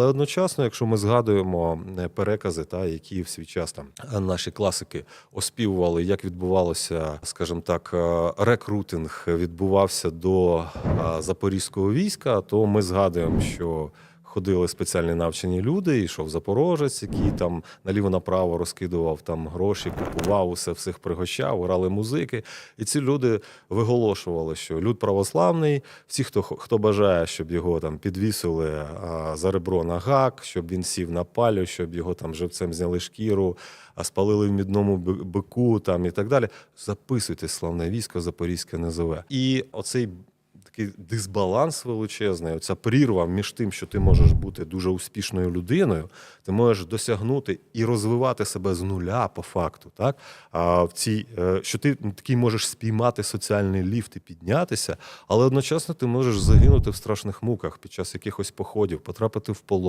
Але одночасно, якщо ми згадуємо е, перекази, та які в свій час там е, наші класики оспівували, як відбувалося, скажімо так, е, рекрутинг відбувався до запорізького війська, то ми згадуємо, що. Ходили спеціальні навчені люди, йшов запорожець, який там наліво направо розкидував там гроші, купував усе, всіх пригощав, грали музики. І ці люди виголошували, що люд православний, всі, хто хто бажає, щоб його там підвісили а, за ребро на гак, щоб він сів на палю, щоб його там живцем зняли шкіру, а спалили в мідному бику там і так далі. Записуйте славне військо Запорізьке НЗВ. І оцей такий дисбаланс величезний, оця прірва між тим, що ти можеш бути дуже успішною людиною, ти можеш досягнути і розвивати себе з нуля по факту. Так? А в цій, е, що ти такий можеш спіймати соціальний ліфт і піднятися, але одночасно ти можеш загинути в страшних муках під час якихось походів, потрапити в полон.